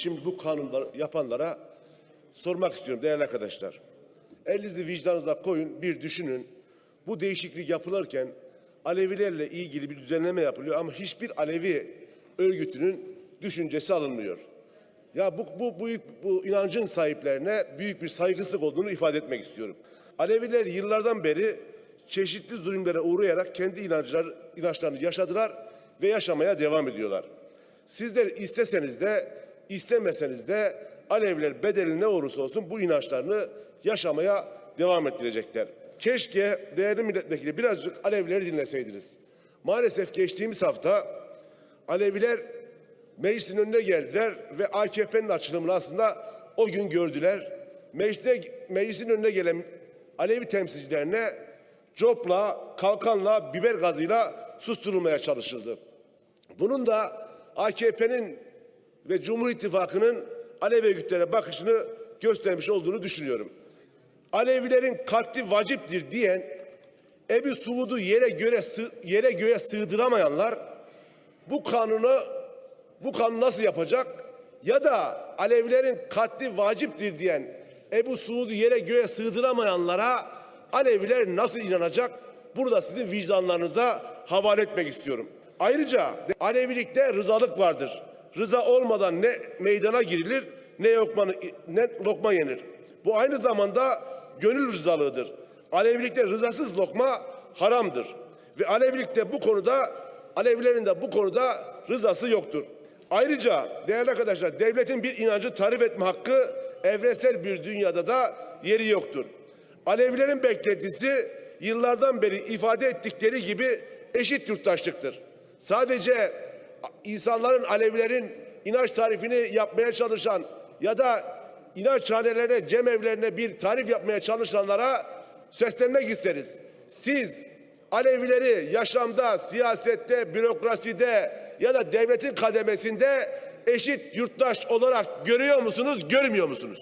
şimdi bu kanunları yapanlara sormak istiyorum değerli arkadaşlar. Elinizi vicdanınıza koyun, bir düşünün. Bu değişiklik yapılırken Alevilerle ilgili bir düzenleme yapılıyor ama hiçbir Alevi örgütünün düşüncesi alınmıyor. Ya bu, bu, bu, bu inancın sahiplerine büyük bir saygısızlık olduğunu ifade etmek istiyorum. Aleviler yıllardan beri çeşitli zulümlere uğrayarak kendi inançlar, inançlarını yaşadılar ve yaşamaya devam ediyorlar. Sizler isteseniz de istemeseniz de Aleviler bedeli ne olursa olsun bu inançlarını yaşamaya devam ettirecekler. Keşke değerli milletvekili birazcık Alevileri dinleseydiniz. Maalesef geçtiğimiz hafta Aleviler meclisin önüne geldiler ve AKP'nin açılımını aslında o gün gördüler. Mecliste, meclisin önüne gelen Alevi temsilcilerine copla, kalkanla, biber gazıyla susturulmaya çalışıldı. Bunun da AKP'nin ve Cumhur İttifakı'nın Alevi örgütlere bakışını göstermiş olduğunu düşünüyorum. Alevilerin katli vaciptir diyen Ebu Suud'u yere göre yere göğe sığdıramayanlar bu kanunu bu kanunu nasıl yapacak? Ya da Alevilerin katli vaciptir diyen Ebu Suud'u yere göğe sığdıramayanlara Aleviler nasıl inanacak? Burada sizin vicdanlarınıza havale etmek istiyorum. Ayrıca Alevilikte rızalık vardır. Rıza olmadan ne meydana girilir ne lokma, ne lokma yenir. Bu aynı zamanda gönül rızalığıdır. Alevilikte rızasız lokma haramdır. Ve Alevilikte bu konuda Alevilerin de bu konuda rızası yoktur. Ayrıca değerli arkadaşlar devletin bir inancı tarif etme hakkı evrensel bir dünyada da yeri yoktur. Alevilerin beklentisi yıllardan beri ifade ettikleri gibi eşit yurttaşlıktır. Sadece insanların Alevilerin inanç tarifini yapmaya çalışan ya da inançhanelerine, cemevlerine bir tarif yapmaya çalışanlara seslenmek isteriz. Siz Alevileri yaşamda, siyasette, bürokraside ya da devletin kademesinde eşit yurttaş olarak görüyor musunuz, görmüyor musunuz?